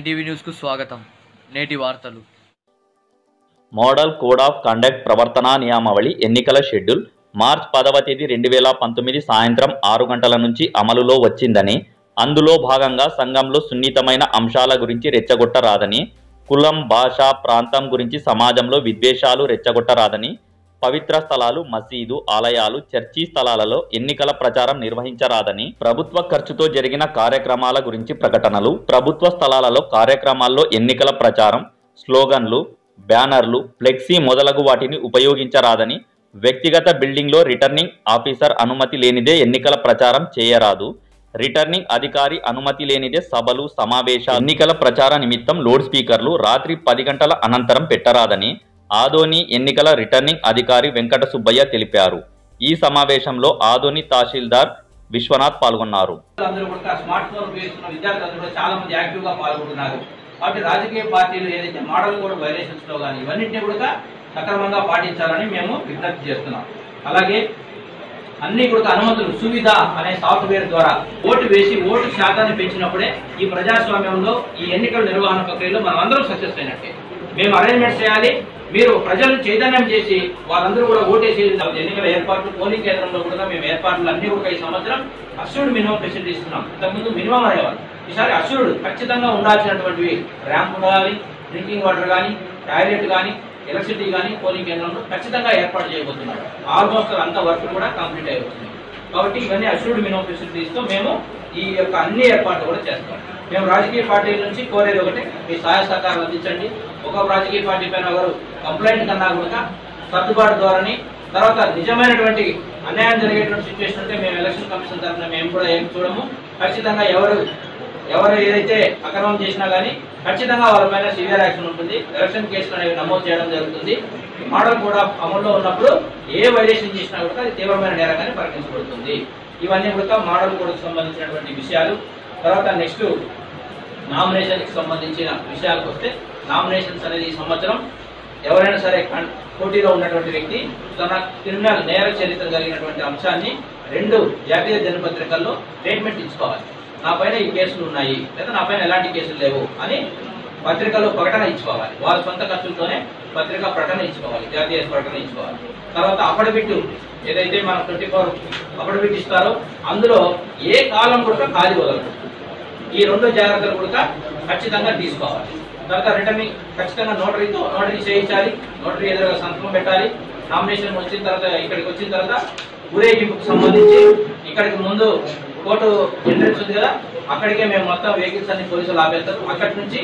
NTV న్యూస్కు స్వాగతం. నేటి వార్తలు. మోడల్ కోడ్ ఆఫ్ కండక్ట్ ప్రవర్తనా నియామావళి ఎన్నికల షెడ్యూల్ మార్చ్ పదవ తేదీ రెండు వేల పంతొమ్మిది సాయంత్రం ఆరు గంటల నుంచి అమలులో వచ్చిందని అందులో భాగంగా సంఘంలో సున్నితమైన అంశాల గురించి రెచ్చగొట్టరాదని కులం భాష ప్రాంతం గురించి సమాజంలో విద్వేషాలు రెచ్చగొట్టరాదని పవిత్ర స్థలాలు మసీదు ఆలయాలు చర్చీ స్థలాలలో ఎన్నికల ప్రచారం నిర్వహించరాదని ప్రభుత్వ ఖర్చుతో జరిగిన కార్యక్రమాల గురించి ప్రకటనలు ప్రభుత్వ స్థలాలలో కార్యక్రమాల్లో ఎన్నికల ప్రచారం స్లోగన్లు బ్యానర్లు ఫ్లెక్సీ మొదలగు వాటిని ఉపయోగించరాదని వ్యక్తిగత బిల్డింగ్లో రిటర్నింగ్ ఆఫీసర్ అనుమతి లేనిదే ఎన్నికల ప్రచారం చేయరాదు రిటర్నింగ్ అధికారి అనుమతి లేనిదే సభలు సమావేశాలు ఎన్నికల ప్రచార నిమిత్తం లౌడ్ స్పీకర్లు రాత్రి పది గంటల అనంతరం పెట్టరాదని ఆదోని ఎన్నికల రిటర్నింగ్ అధికారి వెంకట సుబ్బయ్య తెలిపారు. ఈ సమావేశంలో ఆదోని తహసీల్దార్ విశ్వనాథ్ పాల్గొన్నారు. కాబట్టి రాజకీయ పార్టీలు ఏదైతే మోడల్ కోడ్ వైలేషన్స్లో కానీ ఇవన్నింటినీ కూడా సక్రమంగా పాటించాలని మేము విజ్ఞప్తి చేస్తున్నాం. అలాగే అన్ని కూడా అనుమతులు సువిధ అనే సాఫ్ట్వేర్ ద్వారా ఓటు వేసి ఓటు శాతాన్ని పెంచినప్పుడే ఈ ప్రజాస్వామ్యంలో ఈ ఎన్నికల నిర్వహణ ప్రక్రియలో మనం అందరం సక్సెస్ అయినట్టే. మేము అరేంజ్మెంట్ చేయాలి. మీరు ప్రజలు చైతన్యం చేసి వాళ్ళందరూ కూడా ఓటేసి ఎన్నికల ఏర్పాట్లు పోలింగ్ కేంద్రంలో కూడా మేము ఏర్పాట్లు అన్ని కూడా ఈ సంవత్సరం అస్యూర్డ్ మినిమం ఫెసిలిటీ ఇస్తున్నాం ఇంతకుముందు మినిమం అనేవాళ్ళు. ఈసారి అస్యూర్డ్ ఖచ్చితంగా ఉండాల్సినటువంటివి ర్యాంప్ ఉండాలి డ్రింకింగ్ వాటర్ కానీ టాయిలెట్ కానీ ఎలక్ట్రిసిటీ కానీ పోలింగ్ కేంద్రంలో ఖచ్చితంగా ఏర్పాటు చేయబోతున్నారు. ఆల్మోస్ట్ అంత వర్క్ కూడా కంప్లీట్ అయిపోతుంది. కాబట్టి ఇవన్నీ అష్యూర్డ్ మినిమం ఫెసిలిటీస్తో మేము ఈ యొక్క అన్ని ఏర్పాట్లు కూడా చేస్తాం. మేము రాజకీయ పార్టీ నుంచి కోరేది ఒకటి మీ సహాయ సహకారం అందించండి. ఒక రాజకీయ పార్టీ పైన ఒకరు కంప్లైంట్ కన్నా కూడా సర్దుబాటు ద్వారాని తర్వాత నిజమైనటువంటి అన్యాయం జరిగేటువంటి సిచ్యువేషన్ ఉంటే మేము ఎలక్షన్ కమిషన్ తరఫున మేము కూడా ఏం చూడము. ఖచ్చితంగా ఎవరు ఎవరు ఏదైతే అక్రమం చేసినా కానీ ఖచ్చితంగా వాళ్ళ పైన సివియర్ యాక్షన్ ఉంటుంది. ఎలక్షన్ కేసులు అనేవి నమోదు చేయడం జరుగుతుంది. మోడల్ కూడా అమల్లో ఉన్నప్పుడు ఏ వైలేషన్ చేసినా కూడా అది తీవ్రమైన నేరంగానే పరిగణించబడుతుంది. ఇవన్నీ కూడా మోడల్ కోడ్కు సంబంధించినటువంటి విషయాలు. తర్వాత నెక్స్ట్ నామినేషన్కి సంబంధించిన విషయాలకు వస్తే నామినేషన్స్ అనేది ఈ సంవత్సరం ఎవరైనా సరే కన్- పోటీలో ఉన్నటువంటి వ్యక్తి తన క్రిమినల్ నేర చరిత్ర కలిగినటువంటి అంశాన్ని రెండు జాతీయ దినపత్రికల్లో స్టేట్మెంట్ ఇచ్చుకోవాలి. నా పైన ఈ కేసులు ఉన్నాయి. లేదా నా పైన ఎలాంటి కేసులు లేవు అని పత్రికలో ప్రకటన ఇచ్చుకోవాలి. వారి సొంత ఖర్చులతోనే పత్రిక ప్రకటన ఇచ్చుకోవాలి జాతీయ ప్రకటన ఇచ్చుకోవాలి. తర్వాత అఫిడవిట్ ఏదైతే మన ట్వంటీ ఫోర్ అఫిడవిట్ ఇస్తారో అందులో ఏ కాలం కూడా ఖాళీ వదలదు ఈ రెండు జాగ్రత్తలు కూడా ఖచ్చితంగా తీసుకోవాలి. తర్వాత రిటర్నింగ్ ఖచ్చితంగా నోటరీతో నోటరీ చేయించాలి నోటరీ ఎదురుగా సంతకం పెట్టాలి. నామినేషన్ వచ్చిన తర్వాత ఇక్కడికి వచ్చిన తర్వాత ఊరేగింపుకు సంబంధించి ఇక్కడికి ముందు కోర్టు ఎంట్రెన్స్ ఉంది కదా అక్కడికే మేము మొత్తం వెహికల్స్ అన్ని పోలీసులు ఆపేస్తారు. అక్కడి నుంచి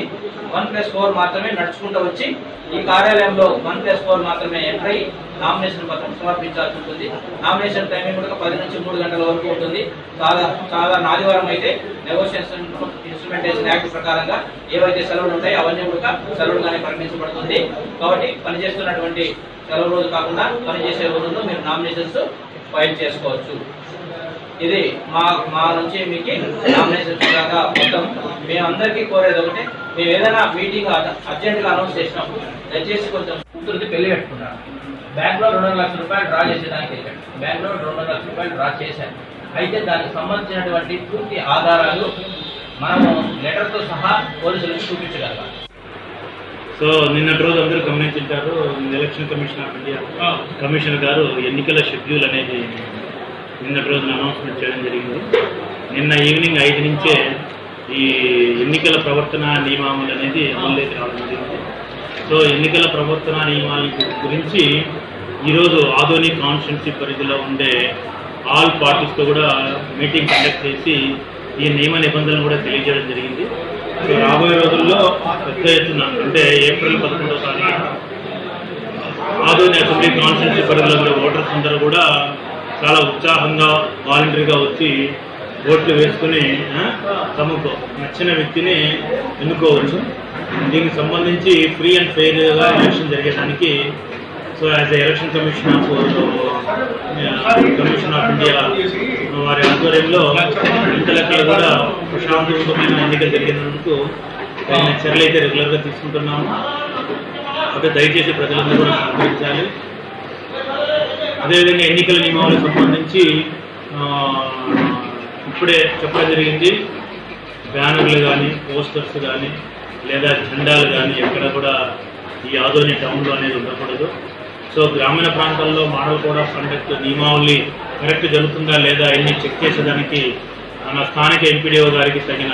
వన్ ప్లస్ ఫోర్ మాత్రమే నడుచుకుంటూ వచ్చి ఈ కార్యాలయంలో వన్ ప్లస్ ఫోర్ మాత్రమే ఎంటర్ అయ్యి నామినేషన్ పత్రం సమర్పించాల్సి ఉంటుంది. నామినేషన్ టైమింగ్ కూడా పది నుంచి మూడు గంటల వరకు ఉంటుంది. చాలా సాధారణ ఆదివారం అయితే నెగోషియేషన్ ఇన్స్ట్రుమెంటేషన్ యాక్ట్ ప్రకారంగా ఏవైతే సెలవులు ఉంటాయో అవన్నీ కూడా సెలవులుగానే పరిగణించబడుతుంది. కాబట్టి పనిచేస్తున్నటువంటి సెలవు రోజు కాకుండా పనిచేసే రోజుల్లో మీరు నామినేషన్స్ ఫైల్ చేసుకోవచ్చు. ఇది మా మా నుంచి మీకు నామినేషన్ దాకా మొత్తం. మేము అందరికీ కోరేది ఒకటే మేము ఏదైనా మీటింగ్ అర్జెంట్గా అనౌన్స్ చేసినప్పుడు దయచేసి కొంచెం కూతురికి పెళ్ళి పెట్టుకున్నాను బ్యాంక్లో రెండు లక్షల రూపాయలు డ్రా చేసేదానికి వెళ్ళాను బ్యాంక్లో రెండు లక్షల రూపాయలు డ్రా చేశాను అయితే దానికి సంబంధించినటువంటి పూర్తి ఆధారాలు మనము లెటర్తో సహా పోలీసులకు చూపించగలగాలి. సో నిన్నటి రోజు అందరూ గమనించారు election commission of India commissioner garu ఎన్నికల షెడ్యూల్ అనేది నిన్నటి రోజున అనౌన్స్మెంట్ చేయడం జరిగింది. నిన్న ఈవినింగ్ ఐదు నుంచే ఈ ఎన్నికల ప్రవర్తన నియమావళి అనేది అమల్లోకి రావడం జరిగింది. సో ఎన్నికల ప్రవర్తన నియమాల గురించి ఈరోజు ఆదోని కాన్స్టిట్యున్సీ పరిధిలో ఉండే ఆల్ పార్టీస్తో కూడా మీటింగ్ కండక్ట్ చేసి ఈ నియమ నిబంధనలు కూడా తెలియజేయడం జరిగింది. సో రాబోయే రోజుల్లో పెద్ద ఎత్తున అంటే ఏప్రిల్ పదకొండవ తారీఖు ఆదోని అసెంబ్లీ కాన్స్టిట్యూన్సీ పరిధిలో ఉండే ఓటర్స్ అందరూ కూడా చాలా ఉత్సాహంగా వాలంటరీగా వచ్చి ఓట్లు వేసుకుని తమకు నచ్చిన వ్యక్తిని ఎన్నుకోవచ్చు. దీనికి సంబంధించి ఫ్రీ అండ్ ఫెయిర్గా election జరిగేదానికి so as election commission of commission of India వారి ఆధ్వర్యంలో ఇంతలకి కూడా ప్రశాంతవంతమైన ఎన్నికలు జరిగినందుకు చర్యలు అయితే రెగ్యులర్గా తీసుకుంటున్నాము. అయితే దయచేసి ప్రజలందరూ కూడా సహకరించాలి. అదేవిధంగా ఎన్నికల నియమావళికి సంబంధించి ఇప్పుడే చెప్పడం జరిగింది. బ్యానర్లు కానీ పోస్టర్స్ కానీ లేదా జెండాలు కానీ ఎక్కడ కూడా ఈ ఆదోని టౌన్లో అనేది ఉండకూడదు. సో గ్రామీణ ప్రాంతాల్లో మోడల్ కోడ్ ఆఫ్ కండక్ట్ నియమావళి కరెక్ట్ జరుగుతుందా లేదా ఇన్ని చెక్ చేసేదానికి మన స్థానిక ఎంపీడీఓ గారికి తగిన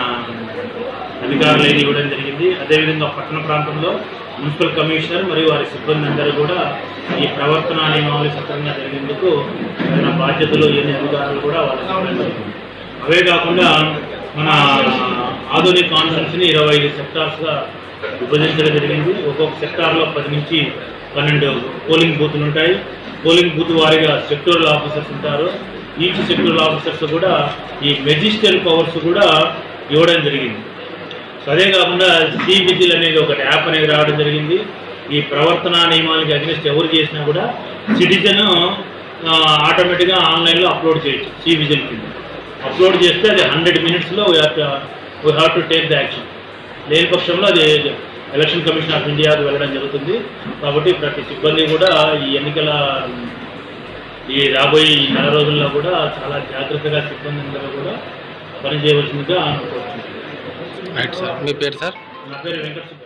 అధికారులు ఇవ్వడం జరిగింది. అదేవిధంగా పట్టణ ప్రాంతంలో మున్సిపల్ కమిషనర్ మరియు వారి సిబ్బంది అందరూ కూడా ఈ ప్రవర్తన నియమావళి సక్రమంగా జరిగేందుకు తగిన బాధ్యతలు ఎన్ని అధికారులు కూడా వాళ్ళకి జరిగింది అవే కాకుండా మన ఆధునిక కాన్ఫరెన్స్ని ఇరవై ఐదు సెక్టార్స్గా విభజించడం జరిగింది. ఒక్కొక్క సెక్టార్లో పది నుంచి పన్నెండు పోలింగ్ బూతులు ఉంటాయి. పోలింగ్ బూత్ వారీగా సెక్టోరల్ ఆఫీసర్స్ ఉంటారు. ఈచ్ సెక్టోరల్ ఆఫీసర్స్ కూడా ఈ మెజిస్ట్రల్ పవర్స్ కూడా ఇవ్వడం జరిగింది. అదే కాకుండా సి విజిల్ అనేది ఒక యాప్ అనేది రావడం జరిగింది. ఈ ప్రవర్తన నియమాలకి అగ్నిస్ట్ ఎవరు చేసినా కూడా సిటిజన్ ఆటోమేటిక్గా ఆన్లైన్లో అప్లోడ్ చేయొచ్చు సి విజిల్ కింద. అప్లోడ్ చేస్తే అది హండ్రెడ్ మినిట్స్లో we have to take the action లేని పక్షంలో అది ఎలక్షన్ కమిషన్ ఆఫ్ ఇండియాకి వెళ్ళడం జరుగుతుంది. కాబట్టి ప్రతి సిబ్బంది కూడా ఈ ఎన్నికల ఈ రాబోయే ఈ నెల రోజుల్లో కూడా చాలా జాగ్రత్తగా సిబ్బంది అందరూ కూడా పనిచేయవలసిందిగా కోరుతున్నాను రైట్ సార్ మీ పేరు సార్ నా పేరు వెంకట సుబ్బయ్య.